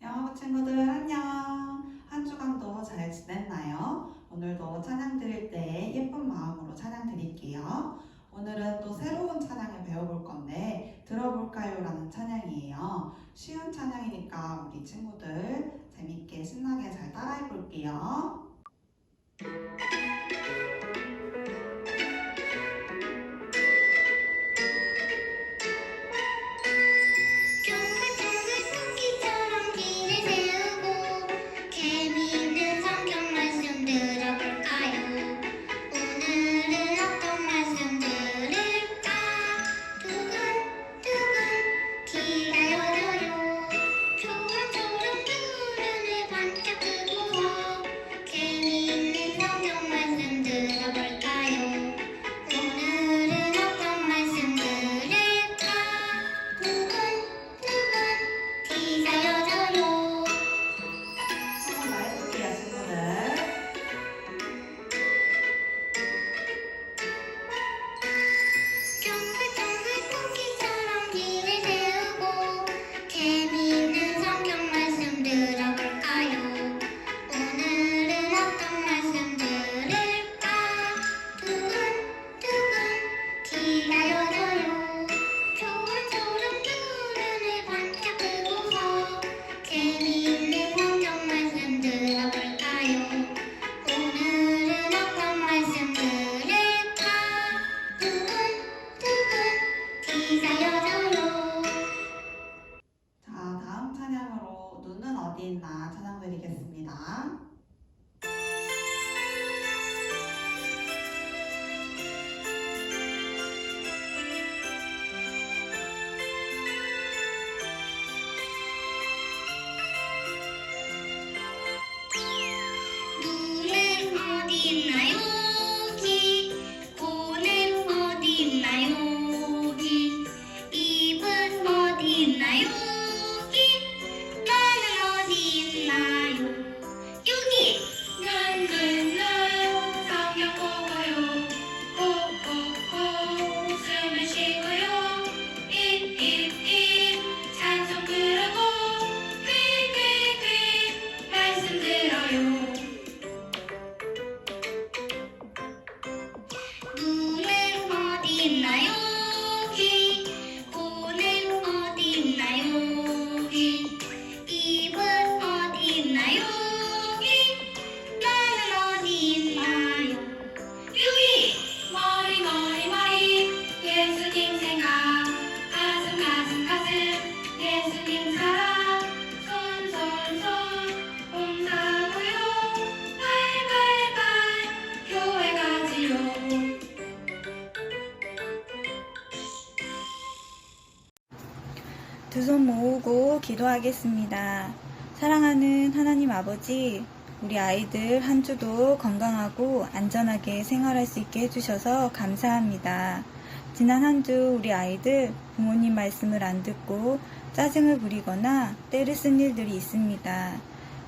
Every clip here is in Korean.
영어 친구들 안녕. 한 주간도 잘 지냈나요? 오늘도 찬양 드릴 때 예쁜 마음으로 찬양 드릴게요. 오늘은 또 새로운 찬양을 배워볼 건데 들어볼까요? 라는 찬양이에요. 쉬운 찬양이니까 우리 친구들 재밌게 신나게 잘 따라해 볼게요. 두손 모으고 기도하겠습니다. 사랑하는 하나님 아버지, 우리 아이들 한 주도 건강하고 안전하게 생활할 수 있게 해주셔서 감사합니다. 지난 한 주 우리 아이들 부모님 말씀을 안 듣고 짜증을 부리거나 때를 쓴 일들이 있습니다.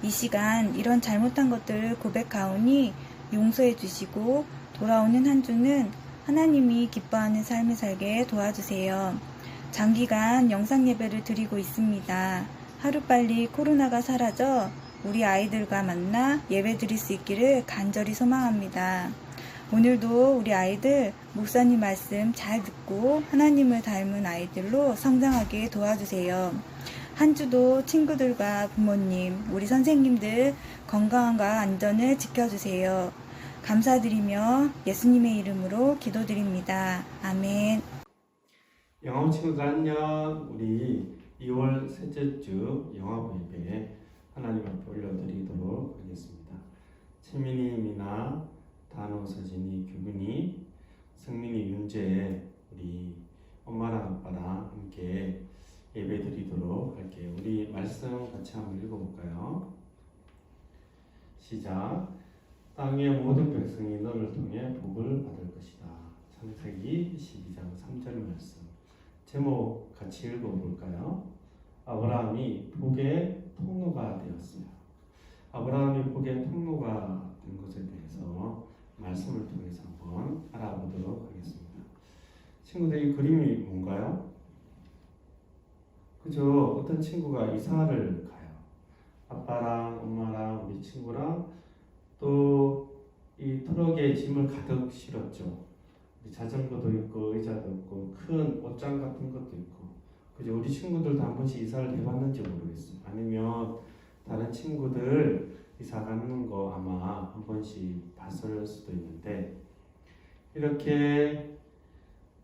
이 시간 이런 잘못한 것들을 고백하오니 용서해 주시고 돌아오는 한 주는 하나님이 기뻐하는 삶을 살게 도와주세요. 장기간 영상 예배를 드리고 있습니다. 하루빨리 코로나가 사라져 우리 아이들과 만나 예배 드릴 수 있기를 간절히 소망합니다. 오늘도 우리 아이들 목사님 말씀 잘 듣고 하나님을 닮은 아이들로 성장하게 도와주세요. 한 주도 친구들과 부모님, 우리 선생님들 건강과 안전을 지켜주세요. 감사드리며 예수님의 이름으로 기도드립니다. 아멘. 영어 친구들 안녕. 우리 2월 셋째 주 영어 예배 하나님 앞에 올려드리도록 하겠습니다. 채민이, 미나, 단호, 서진이, 규근이, 성민이, 윤재 우리 엄마랑 아빠랑 함께 예배 드리도록 할게요. 우리 말씀 같이 한번 읽어볼까요? 시작. 땅의 모든 백성이 너를 통해 복을 받을 것이다. 창세기 12장 3절 말씀. 제목 같이 읽어볼까요? 아브라함이 복의 통로가 되었어요. 아브라함이 복의 통로가 된 것에 대해서 말씀을 통해서 한번 알아보도록 하겠습니다. 친구들 이 그림이 뭔가요? 그죠? 어떤 친구가 이사를 가요. 아빠랑 엄마랑 우리 친구랑 또 이 트럭에 짐을 가득 실었죠. 자전거도 있고 의자도 있고 큰 옷장 같은 것도 있고 그죠? 우리 친구들도 한 번씩 이사를 해봤는지 모르겠어요. 아니면 다른 친구들 이사 가는 거 아마 한 번씩 봤을 수도 있는데 이렇게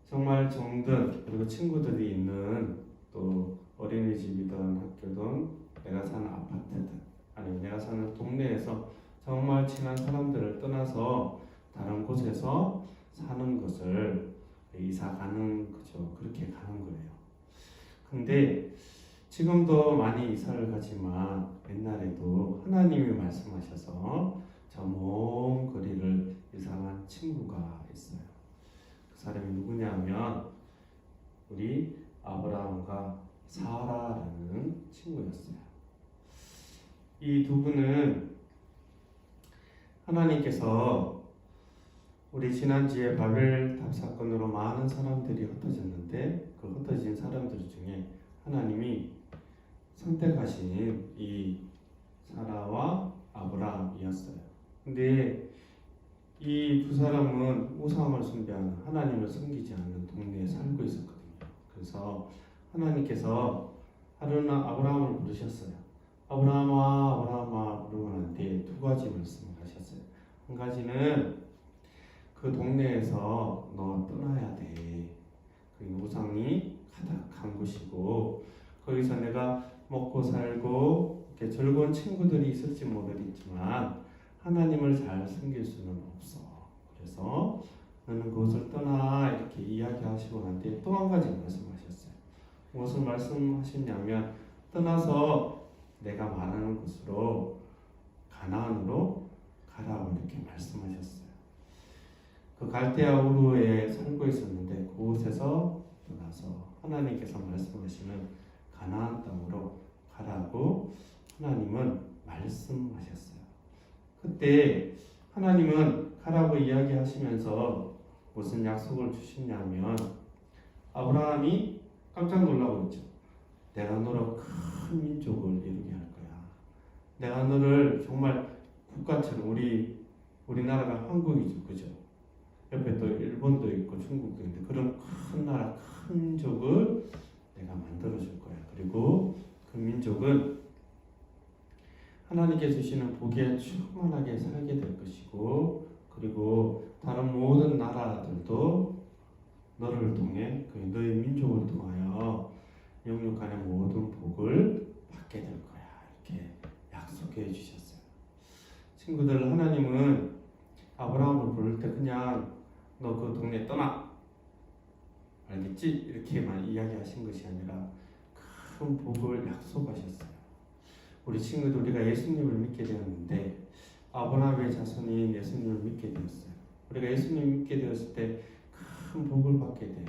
정말 정든 그리고 친구들이 있는 또 어린이집이든 학교든 내가 사는 아파트든 아니면 내가 사는 동네에서 정말 친한 사람들을 떠나서 다른 곳에서 사는 것을 이사 가는 거죠. 그렇게 가는 거예요. 근데 지금도 많이 이사를 가지만 옛날에도 하나님이 말씀하셔서 저 먼 거리를 이사한 친구가 있어요. 그 사람이 누구냐면 우리 아브라함과 사라라는 친구였어요. 이 두 분은 하나님께서 우리 지난주에 바벨탑 사건으로 많은 사람들이 흩어졌는데 그 흩어진 사람들 중에 하나님이 선택하신 이 사라와 아브라함이었어요. 근데 이 두 사람은 우상을 숭배하는 하나님을 섬기지 않는 동네에 살고 있었거든요. 그래서 하나님께서 하루나 아브라함을 부르셨어요. 아브라함아, 아브라함아 부르고 난 뒤에 두 가지 말씀을 하셨어요. 한 가지는 그 동네에서 너 떠나야 돼. 그 우상이 가득한 곳이고 거기서 내가 먹고 살고 이렇게 즐거운 친구들이 있을지 모르겠지만 하나님을 잘 섬길 수는 없어. 그래서 너는 그것을 떠나 이렇게 이야기하시고 난 뒤에 또 한 가지 말씀하셨어요. 무엇을 말씀하셨냐면 떠나서 내가 말하는 곳으로 가나안으로 가라고 이렇게 말씀하셨어요. 그 갈대아 우르에 살고 있었는데 그곳에서 떠나서 하나님께서 말씀하시는 가나안 땅으로 가라고 하나님은 말씀하셨어요. 그때 하나님은 가라고 이야기하시면서 무슨 약속을 주시냐면 아브라함이 깜짝 놀라고 있죠. 내가 너로 큰 민족을 이루게 할 거야. 내가 너를 정말 국가처럼 우리 우리나라가 한국이죠, 그죠? 옆에 또 일본도 있고 중국도 있는데 그런 큰 나라, 큰 민족을 내가 만들어 줄 거야. 그리고 그 민족은 하나님께 주시는 복에 충만하게 살게 될 것이고 그리고 다른 모든 나라들도 너를 통해 그 너의 민족을 통하여 영육 간의 모든 복을 받게 될 거야. 이렇게 약속해 주셨어요. 친구들 하나님은 아브라함을 부를 때 그냥 너 그 동네 떠나 알겠지? 이렇게만 이야기하신 것이 아니라 큰 복을 약속하셨어요. 우리 친구들 우리가 예수님을 믿게 되었는데 아브라함의 자손인 예수님을 믿게 되었어요. 우리가 예수님 믿게 되었을 때 큰 복을 받게 돼요.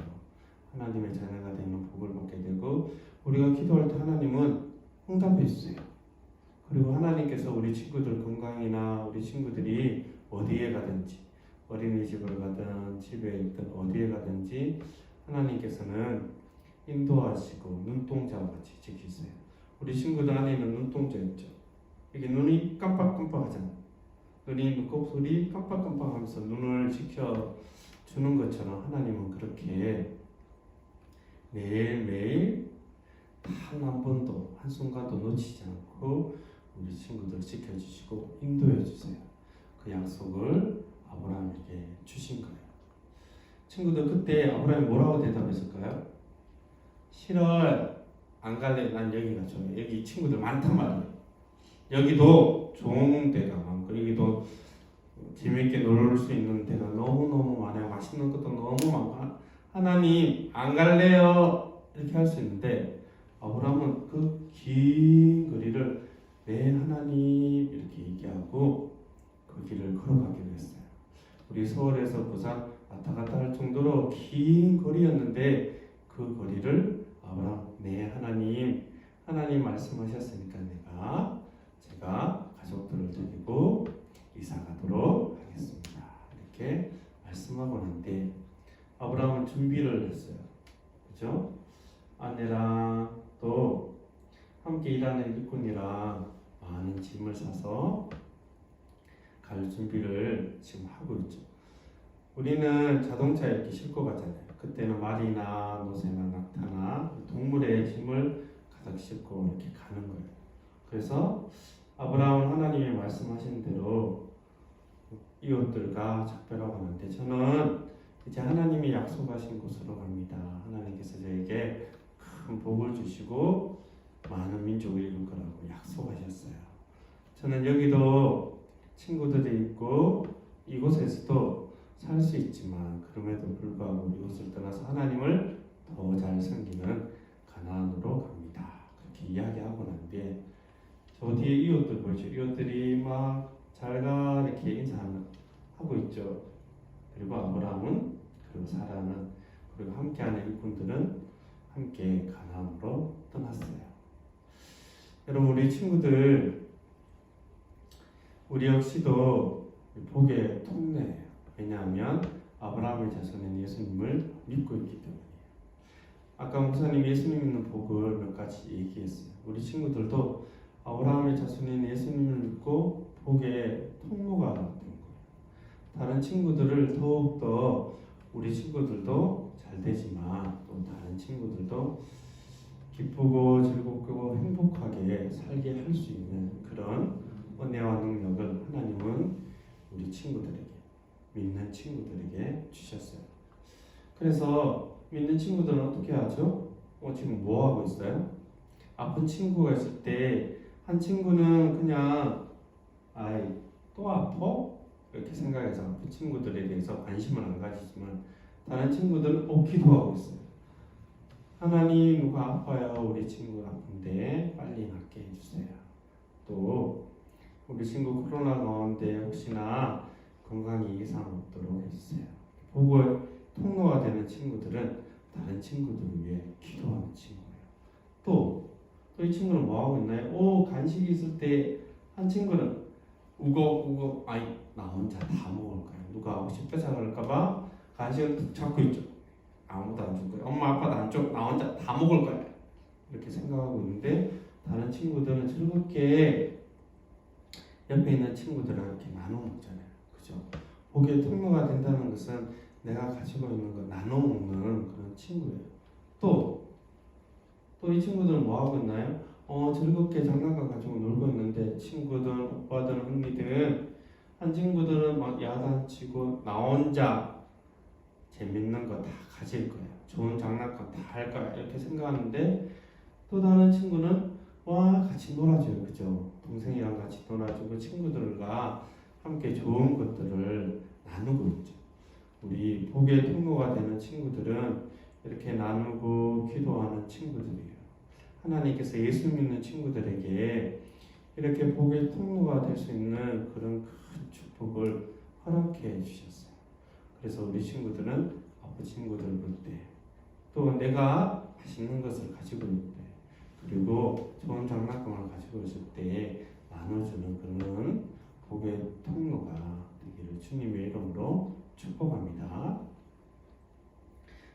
하나님의 자녀가 되는 복을 받게 되고 우리가 기도할 때 하나님은 응답해 주세요. 그리고 하나님께서 우리 친구들 건강이나 우리 친구들이 어디에 가든지 어린이집을 가든 집에 있든 어디에 가든지 하나님께서는 인도하시고 눈동자와 같이 지키세요. 우리 친구들 안에는 눈동자 있죠. 이게 눈이 깜빡깜빡하잖아. 눈이 눈곱술이 깜빡깜빡하면서 눈을 지켜 주는 것처럼 하나님은 그렇게 매일매일 단 한 번도 한순간도 놓치지 않고 우리 친구들 지켜주시고 인도해 주세요. 그 약속을 아브라함에게 주신 거예요. 친구들 그때 아브라함이 뭐라고 대답했을까요? 싫어 안 갈래 난 여기가 좋아 여기 친구들 많단 말이에요. 여기도 좋은 데가 많고 여기도 재밌게 놀 수 있는 데가 너무너무 많아요. 맛있는 것도 너무 많고 하나님 안 갈래요 이렇게 할 수 있는데 아브라함은 그 긴 거리를 네 하나님 이렇게 얘기하고 그 길을 걸어가기로 했어요. 우리 서울에서 부산 왔다 갔다 할 정도로 긴 거리였는데 그 거리를 아브라함 네 하나님 하나님 말씀하셨으니까 내가 제가 가족들을 데리고 이사 가도록 하겠습니다. 이렇게 말씀하고 난데 아브라함은 준비를 했어요. 그죠? 아내랑 또 함께 일하는 일꾼이랑 많은 짐을 사서 갈 준비를 지금 하고 있죠. 우리는 자동차에 이렇게 싣고 가잖아요. 그때는 말이나 노새나 낙타나 동물의 짐을 가득 싣고 이렇게 가는 거예요. 그래서 아브라함은 하나님이 말씀하신 대로 이웃들과 작별하고 하는데 저는 이제 하나님이 약속하신 곳으로 갑니다. 하나님께서 저에게 큰 복을 주시고 많은 민족을 이룰 거라고 약속하셨어요. 저는 여기도 친구들이 있고 이곳에서도 살 수 있지만 그럼에도 불구하고 이곳을 떠나서 하나님을 더 잘 섬기는 가나안으로 갑니다. 그렇게 이야기하고 난 뒤에 저 뒤에 이웃들 보이죠? 이웃들이 막 잘가 이렇게 인사하고 있죠. 그리고 아브라함은 그리고 사라는 그리고 함께하는 일꾼들은 함께 가나안으로 떠났어요. 여러분 우리 친구들 우리 역시도 복의 통례예요. 왜냐하면 아브라함의 자손인 예수님을 믿고 있기 때문이에요. 아까 목사님 예수님 믿는 복을 몇 가지 얘기했어요. 우리 친구들도 아브라함의 자손인 예수님을 믿고 복의 통로가 된 거예요. 다른 친구들을 더욱더 우리 친구들도 잘 되지만 또 다른 친구들도 기쁘고 즐겁고 행복하게 살게 할 수 있는 그런 은혜와 능력을 하나님은 우리 친구들에게 믿는 친구들에게 주셨어요. 그래서 믿는 친구들은 어떻게 하죠? 어, 지금 뭐 하고 있어요? 아픈 친구가 있을 때 한 친구는 그냥 아이 또 아파? 이렇게 생각해서 아픈 친구들에 대해서 관심을 안 가지지만 다른 친구들은 어 기도하고 있어요. 하나님 누가 아파요? 우리 친구 아픈데 빨리 낫게 해주세요. 또 우리 친구 코로나 가운데 혹시나 건강에 이상 없도록 해주세요. 복을 통로가 되는 친구들은 다른 친구들을 위해 기도하는 친구예요. 또, 또 이 친구는 뭐 하고 있나요? 오, 간식이 있을 때 한 친구는 우거 우거 아이 나 혼자 다 먹을 거야. 누가 혹시 뺏어갈까봐 간식을 잡고 있죠. 아무도 안 줄 거야. 엄마 아빠도 안 줘. 나 혼자 다 먹을 거야. 이렇게 생각하고 있는데 다른 친구들은 즐겁게 옆에 있는 친구들이랑 이렇게 나눠 먹잖아요. 그죠? 복의 통로가 된다는 것은 내가 가지고 있는 거 나눠 먹는 그런 친구예요. 또, 또 이 친구들은 뭐 하고 있나요? 어, 즐겁게 장난감 가지고 놀고 있는데 친구들, 오빠들, 언니들 한 친구들은 막 야단치고 나 혼자 재밌는 거 다 가질 거야. 좋은 장난감 다 할 거야. 이렇게 생각하는데 또 다른 친구는 와 같이 놀아줘요. 그죠? 동생이랑 같이 놀아주고 친구들과 함께 좋은 것들을 나누고 있죠. 우리 복의 통로가 되는 친구들은 이렇게 나누고 기도하는 친구들이에요. 하나님께서 예수 믿는 친구들에게 이렇게 복의 통로가 될 수 있는 그런 큰 축복을 허락해 주셨어요. 그래서 우리 친구들은 아픈 친구들 볼 때, 또 내가 맛있는 것을 가지고 때, 그리고 좋은 장난감을 가지고 있을 때 나눠주는 그런 복의 통로가 되기를 주님의 이름으로 축복합니다.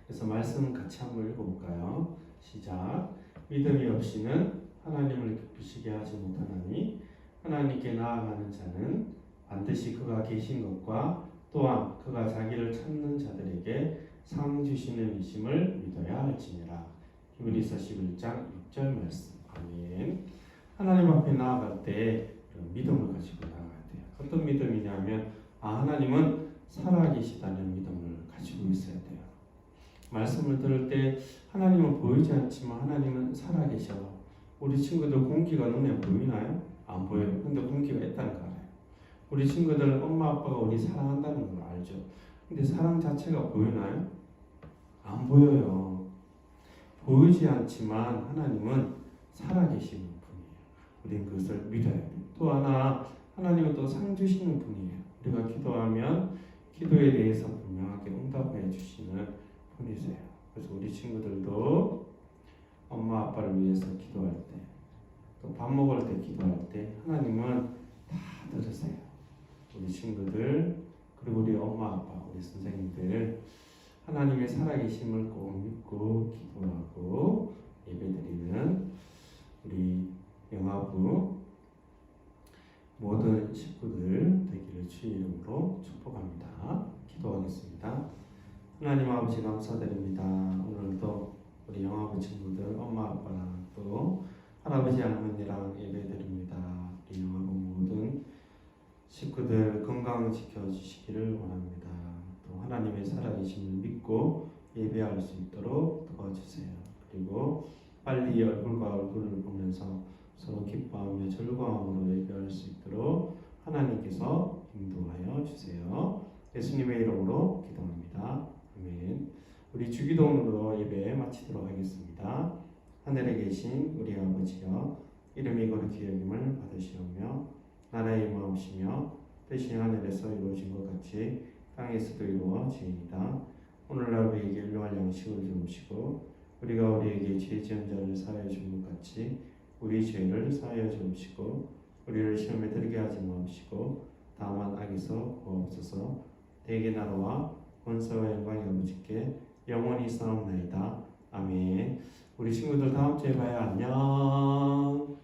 그래서 말씀 같이 한번 읽어볼까요? 시작. 믿음이 없이는 하나님을 기쁘시게 하지 못하나니 하나님께 나아가는 자는 반드시 그가 계신 것과 또한 그가 자기를 찾는 자들에게 상 주시는 이심을 믿어야 할지니라. 히브리서 11장 6절 말씀. 아멘. 하나님 앞에 나아갈 때 믿음을 가지고 나아가야 돼요. 어떤 믿음이냐면 아 하나님은 살아계시다는 믿음을 가지고 있어야 돼요. 말씀을 들을 때 하나님은 보이지 않지만 하나님은 살아계셔. 우리 친구들 공기가 눈에 보이나요? 안 보여요. 근데 공기가 있다는 거 알아요. 우리 친구들 엄마 아빠가 우리 사랑한다는 걸 알죠. 근데 사랑 자체가 보이나요? 안 보여요. 보이지 않지만 하나님은 살아계시는 분이에요. 우리는 그것을 믿어야 돼요. 또 하나 하나님은 또 상 주시는 분이에요. 우리가 기도하면 기도에 대해서 분명하게 응답해 주시는 분이세요. 그래서 우리 친구들도 엄마 아빠를 위해서 기도할 때, 또 밥 먹을 때 기도할 때 하나님은 다 들으세요. 우리 친구들 그리고 우리 엄마 아빠, 우리 선생님들 하나님의 살아계심을 꼭 믿고 기도하고 예배드리는 우리 영화부 식구들 되기를 주의 이름으로 축복합니다. 기도하겠습니다. 하나님 아버지 감사드립니다. 오늘도 우리 영아부 친구들 엄마 아빠랑 또 할아버지 할머니랑 예배드립니다. 우리 영아부 모든 식구들 건강 지켜주시기를 원합니다. 또 하나님의 살아계심을 믿고 예배할 수 있도록 도와주세요. 그리고 빨리 얼굴과 얼굴을 보면서 서로 기뻐하며 즐거움으로 예배할 수 있도록 하나님께서 인도하여 주세요. 예수님의 이름으로 기도합니다. 아멘. 우리 주기도문으로 예배 마치도록 하겠습니다. 하늘에 계신 우리 아버지여 이름이 거룩히 여김을 받으시오며 나라의 임하옵시며 뜻이 하늘에서 이루어진 것 같이 땅에서도 이루어지이다. 오늘날 우리에게 일용할 양식을 주옵시고 우리가 우리에게 죄 지은 자를 사하여 준 것 같이 우리 죄를 사하여 주옵시고 우리를 시험에 들게 하지 마옵시고 다만 악에서 구하옵소서. 대개 나라와 권세와 영광이 아버지께 영원히 싸움나이다. 아멘. 우리 친구들 다음 주에 봐요. 안녕